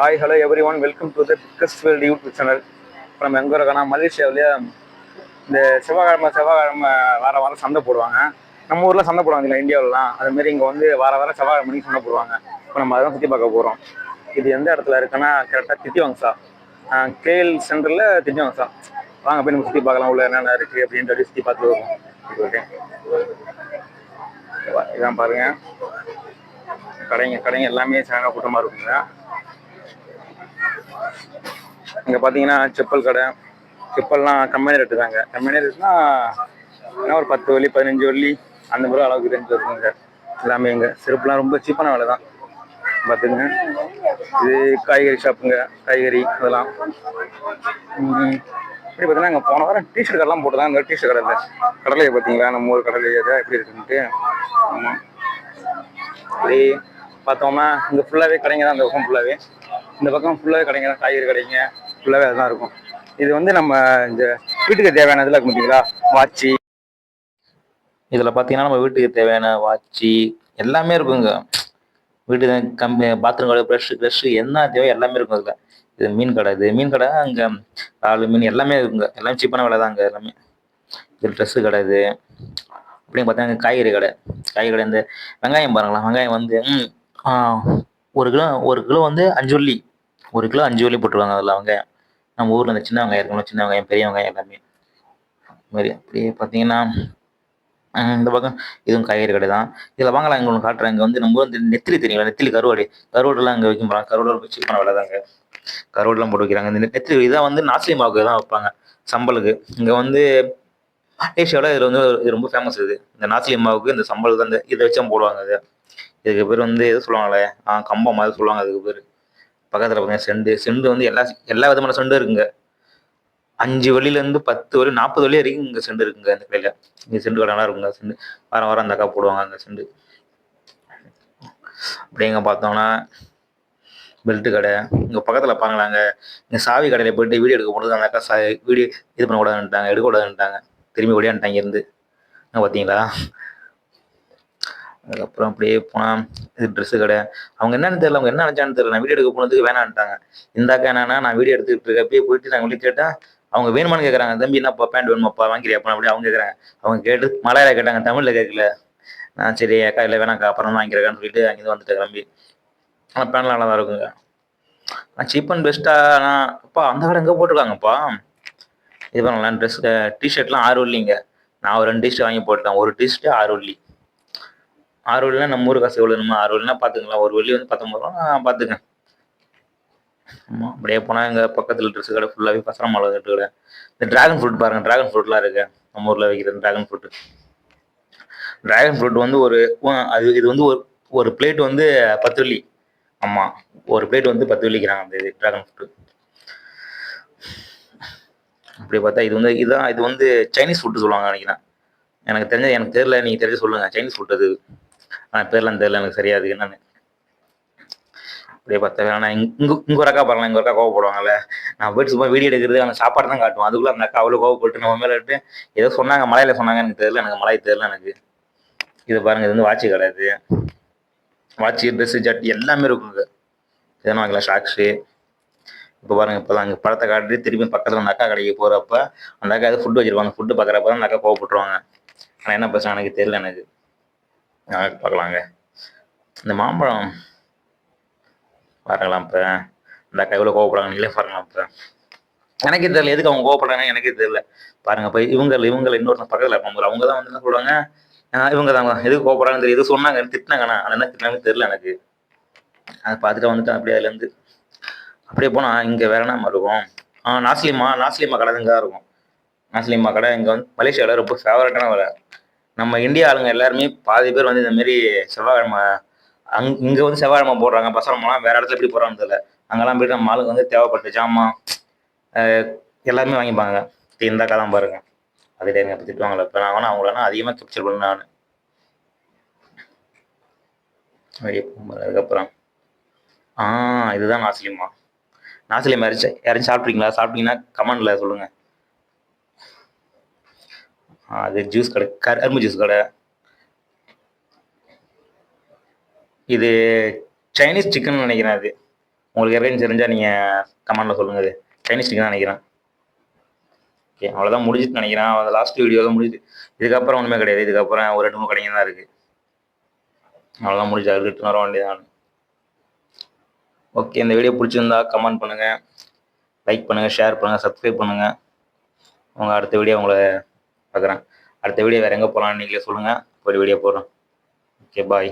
Hi hello everyone welcome to the biggest world YouTube channel இப்போ நம்ம எங்கே இருக்கோம்னா மலேசியாவிலேயே இந்த செவ்வாய்க்கிழமை செவ்வாய்க்கிழமை வார வாரம் சந்தை போடுவாங்க. நம்ம ஊரில் சந்தை போடுவாங்க இல்லை இந்தியாவிலலாம். அதுமாரி இங்கே வந்து வார வாரம் செவ்வாய்க்கிழமை சந்தை போடுவாங்க. இப்போ நம்ம அதான் சுற்றி பார்க்க போகிறோம் இது எந்த இடத்துல இருக்குன்னா கரெக்டாக திட்டிவாங்ஸா கேஎல் சென்டரில் திட்டிவாங்ஸா வாங்க போய் நம்ம சுற்றி பார்க்கலாம் உள்ள என்னென்ன இருக்குது அப்படின்னு சொல்லி சுற்றி பார்த்து வருவோம். ஓகே இதான் பாருங்கள் கடைங்க கடைங்க எல்லாமே சரியான கூட்டமாக இருக்குங்க. இங்கே பார்த்தீங்கன்னா செப்பல் கடை. செப்பல்லாம் கம்பெனி ரேட்டு தாங்க கம்பெனி ரேட்னா என்ன ஒரு பத்து வள்ளி பதினஞ்சு வள்ளி அந்த மாதிரி அளவுக்கு தெரிஞ்சு இருக்குங்க. எல்லாமே இங்கே. செருப்புலாம் ரொம்ப சீப்பான வேலை தான் பார்த்துங்க இது காய்கறி ஷாப்புங்க காய்கறி அதெல்லாம். எப்படி இப்படி பார்த்தீங்கன்னா அங்கே போன வாரம் டிஷர்ட் கடைலாம் போட்டு தான் இந்த டிஷர்ட் கடை இல்லை கடலையை பார்த்தீங்களா நம்ம ஊர் கடலையை எப்படி இருக்குன்ட்டு. ஆமாம் அப்படியே பார்த்தோம்னா இங்கே ஃபுல்லாகவே கடைங்க தான் இந்த பக்கம் ஃபுல்லாகவே இந்த பக்கம் ஃபுல்லாகவே கடைங்க தான் காய்கறி கடைங்க ஃபுல்லாகவே அதுதான் இருக்கும். இது வந்து நம்ம இந்த வீட்டுக்கு தேவையானதில் இருக்கும் பார்த்தீங்களா வாட்சி. இதில் பார்த்தீங்கன்னா நம்ம வீட்டுக்கு தேவையான வாட்சி எல்லாமே இருக்குங்க. வீட்டு கம்பி பாத்ரூம் கடை ப்ரெஷ் ப்ரெஷ் என்ன தேவையோ எல்லாமே இருக்கும் இதில். இது மீன் கடை இது மீன் கடை அங்கே ஆளு மீன் எல்லாமே இருக்குங்க. எல்லாமே சீப்பான விலை அங்கே எல்லாமே. இது ட்ரெஸ்ஸு கடை இது. அப்படின்னு பார்த்தீங்கன்னா காய்கறி கடை. காய்கறி கடை இந்த வெங்காயம் பாருங்களேன் வெங்காயம் வந்து ஒரு கிலோ ஒரு கிலோ வந்து அஞ்சு வள்ளி ஒரு கிலோ அஞ்சு வழி போட்டுருவாங்க அதில் வெங்காயம் நம்ம ஊரில் இந்த சின்ன வெங்காயம் இருக்கணும் சின்ன வெங்காயம் பெரிய வெங்காயம் எல்லாமே. இது மாதிரி அப்படியே பார்த்தீங்கன்னா இந்த பக்கம் இதுவும் காய்கறி கடை தான். இதில் வாங்கலாம் இங்கே ஒன்று காட்டுறேன். இங்கே வந்து நம்ம வந்து நெத்திலி தெரியுங்களா நெத்திலி கருவாடு. கருவாடுலாம் இங்கே வைக்க போகிறாங்க கருவாடு ரொம்ப பண்ண விலை கருவாடுலாம் போட்டு வைக்கிறாங்க. இந்த நெத்திலி இதான் வந்து நாசிலி மாவுக்கு தான் வைப்பாங்க சம்பளுக்கு. இங்கே வந்து மலேசியாவில் இதில் வந்து இது ரொம்ப ஃபேமஸ் இது. இந்த நாசிலி மாவுக்கு இந்த சம்பளுக்கு அந்த இதை வச்சு தான் போடுவாங்க இது. இதுக்கு பேர் வந்து எது சொல்லுவாங்களே? ஆ கம்பம் மாதிரி சொல்லுவாங்க அதுக்கு பேர். பக்கத்தில் பார்த்தீங்கன்னா செண்டு செண்டு வந்து எல்லா எல்லா விதமான செண்டும் இருக்குங்க. அஞ்சு வழியிலேருந்து பத்து வழி நாற்பது வழி வரைக்கும் இங்கே செண்டு இருக்குங்க இந்த கடையில். இங்கே செண்டு கடை நல்லா இருக்குங்க. செண்டு வாரம் வாரம் அந்த அக்கா போடுவாங்க அந்த செண்டு. அப்படிங்க பார்த்தோம்னா பெல்ட்டு கடை. இங்கே பக்கத்தில் பாங்களாங்க இங்கே சாவி கடையில் போயிட்டு வீடியோ எடுக்க போனது அந்த அக்கா சா வீடியோ இது பண்ணக்கூடாதுன்ட்டாங்க எடுக்கக்கூடாதுன்ட்டாங்க திரும்பி ஓடியான்ட்டாங்க இருந்து. அங்க பார்த்தீங்களா அதுக்கப்புறம் அப்படியே போனால் இது ட்ரெஸ்ஸு கடை. அவங்க என்னன்னு தெரியல அவங்க என்ன நினச்சான்னு தெரியல. நான் வீடியோ எடுக்க போனதுக்கு வேணான்ட்டாங்க. இந்த அக்கா என்னன்னா நான் வீடியோ எடுத்துக்கிட்டு இருக்கப்பயே போயிட்டு நாங்கள் வெளியே கேட்டால் அவங்க வேணுமான்னு கேட்குறாங்க தம்பி என்னப்பா பேண்ட் வேணுமாப்பா வாங்கிறியாப்பா அப்படி அவங்க கேட்குறாங்க அவங்க கேட்டு மலையாள கேட்டாங்க தமிழில் கேட்கல நான் சரி அக்கா இல்லை வேணாக்கா அப்புறம் தான் வாங்கிக்கிறேன்னு சொல்லிட்டு அங்கேருந்து வந்துட்டு கிளம்பி. ஆனால் பேண்ட்லாம் நல்லா தான் இருக்குங்க. நான் சீப் அண்ட் பெஸ்ட்டாக நான் அப்பா அந்த கடை எங்கே போட்டிருக்காங்கப்பா? இது பண்ணலாம் ட்ரெஸ் டிஷர்ட்லாம் ஆறு இல்லைங்க நான் ஒரு ரெண்டு டிஷர்ட் வாங்கி போட்டேன் ஒரு டிஷர்ட்டு ஆறு வள்ளி ஆறு வழினா நம்ம ஊர் காசு எவ்வளோ நம்ம ஆறு வழினா பார்த்துக்கலாம் ஒரு வள்ளி வந்து பத்தொம்பது ரூபா நான் ஆமாம் அப்படியே போனால் எங்கள் பக்கத்தில் ட்ரெஸ் கடை ஃபுல்லாகவே பசரம் மாலை கட்டு கடை. இந்த ட்ராகன் ஃப்ரூட் பாருங்கள் ட்ராகன் ஃப்ரூட்லாம் இருக்கு. நம்ம ஊரில் வைக்கிறது ட்ராகன் ஃப்ரூட்டு ட்ராகன் ஃப்ரூட் வந்து ஒரு அது இது வந்து ஒரு ஒரு பிளேட் வந்து பத்து வெள்ளி. ஆமாம் ஒரு பிளேட் வந்து பத்து வெள்ளிக்கிறாங்க அந்த இது ட்ராகன் ஃப்ரூட் அப்படி பார்த்தா இது வந்து இதுதான் இது வந்து சைனீஸ் ஃபுட்டு சொல்லுவாங்க நினைக்கிறேன். எனக்கு தெரிஞ்ச எனக்கு தெரியல நீங்கள் தெரிஞ்சு சொல்லுங்கள் சைனீஸ் ஃபுட் அது. ஆனால் பேர்லாம் தெரியல எனக்கு சரியாது என்னன்னு. அப்படியே பார்த்தா ஆனால் இங்கே இங்கே ஒரு அக்கா பாருங்களேன் இங்கே ஒரு அக்கா கோவப்படுவாங்கல்ல. நான் போயிட்டு சும்மா வீடியோ எடுக்கிறது அந்த சாப்பாடு தான் காட்டுவோம் அதுக்குள்ளே அந்த அக்கா அவ்வளோ கோவப்பட்டு நம்ம மேலே விட்டு ஏதோ சொன்னாங்க மலையில சொன்னாங்க எனக்கு தெரியல எனக்கு மலை தெரியல எனக்கு. இது பாருங்க இது வந்து வாட்சி கிடையாது இது. வாட்சி ட்ரெஸ்ஸு ஜட் எல்லாமே இருக்குங்க இதெல்லாம் வாங்கலாம் ஷாக்ஸு இப்போ பாருங்க இப்போ தான் அங்கே படத்தை காட்டிட்டு திரும்பி பக்கத்தில் அந்த அக்கா கடைக்கு போகிறப்ப அந்த அக்கா எதாவது ஃபுட்டு வச்சிருப்பாங்க ஃபுட்டு பார்க்குறப்ப தான் அந்த அக்கா கோவப்பட்டுருவாங்க. ஆனால் என்ன பிரச்சனை எனக்கு தெரியல எனக்கு. பார்க்கலாங்க. இந்த மாம்பழம் பாருங்களாம் இப்போ இந்த அக்கா எவ்வளோ கோவப்படுறாங்க நீங்களே பாருங்களாம் இப்போ எனக்கே தெரியல எதுக்கு அவங்க கோவப்படுறாங்க எனக்கே தெரியல. பாருங்க இப்போ இவங்க இவங்க இன்னொருத்தன் பக்கத்தில் இருப்பாங்க அவங்க தான் வந்து என்ன சொல்றாங்க ஆஹ் இவங்க தான் எதுக்கு கோவப்படுறாங்கன்னு தெரியும் எது சொன்னாங்க திட்டினாங்கண்ணா. ஆனால் என்ன திட்டினாங்கன்னு தெரியல எனக்கு. அதை பார்த்துட்டு வந்துட்டேன் அப்படியே அதுலேருந்து அப்படியே போனால் இங்கே வேற என்ன இருக்கும்? ஆ நாஸ்லிமா நாஸ்லிமா கடை இங்கே தான் இருக்கும். நாஸ்லிமா கடை இங்கே வந்து மலேசியாவில் ரொம்ப ஃபேவரட்டான கடை. நம்ம இந்தியா ஆளுங்க எல்லாருமே பாதி பேர் வந்து இந்த மாதிரி செவ்வாய்க்கிழமை அங் இங்கே வந்து செவ்வாய்க்கிழமை போடுறாங்க. பசங்களாம் வேற இடத்துல எப்படி போடுறாங்கன்னு தெரியல. அங்கெல்லாம் போயிட்டு நம்ம ஆளுங்க வந்து தேவைப்பட்ட ஜாமான் எல்லாருமே வாங்கிப்பாங்க. இந்த தான் பாருங்க. அதே டைம் அப்போ திட்டுவாங்களே இப்போ நான் வேணா அவங்கள அதிகமாக கேப்சர் பண்ண நான். வெளியே போகும்போது அதுக்கப்புறம். ஆ இதுதான் நாசிலிமா நாசிலிமா யாராச்சும் யாரையும் சாப்பிட்றீங்களா சாப்பிட்டீங்கன்னா கமெண்டில் சொல்லுங்கள் அது ஜூஸ் கடை கரும்பு ஜூஸ் கடை. இது சைனீஸ் சிக்கன் நினைக்கிறேன் அது. உங்களுக்கு யாருக்கும் தெரிஞ்சால் நீங்கள் கமெண்டில் சொல்லுங்கள் இது சைனீஸ் சிக்கன் தான் நினைக்கிறேன். ஓகே அவ்வளோதான் முடிஞ்சுட்டு நினைக்கிறேன். அந்த லாஸ்ட் வீடியோவில் முடிஞ்சிட்டு இதுக்கப்புறம் ஒன்றுமே கிடையாது. இதுக்கப்புறம் ஒரு ரெண்டு மூணு கடைங்க தான் இருக்குது அவ்வளோதான் முடிஞ்சு. அது ரிட்டர்ன் வர வேண்டியதான் ஓகே இந்த வீடியோ பிடிச்சிருந்தா கமெண்ட் பண்ணுங்கள் லைக் பண்ணுங்கள் ஷேர் பண்ணுங்கள் சப்ஸ்கிரைப் பண்ணுங்கள் உங்கள் அடுத்த வீடியோ உங்களை பார்க்குறேன் அடுத்த வீடியோ வேறு எங்கே போகலான்னு நீங்களே சொல்லுங்கள் ஒரு வீடியோ போடுறோம். Okay bye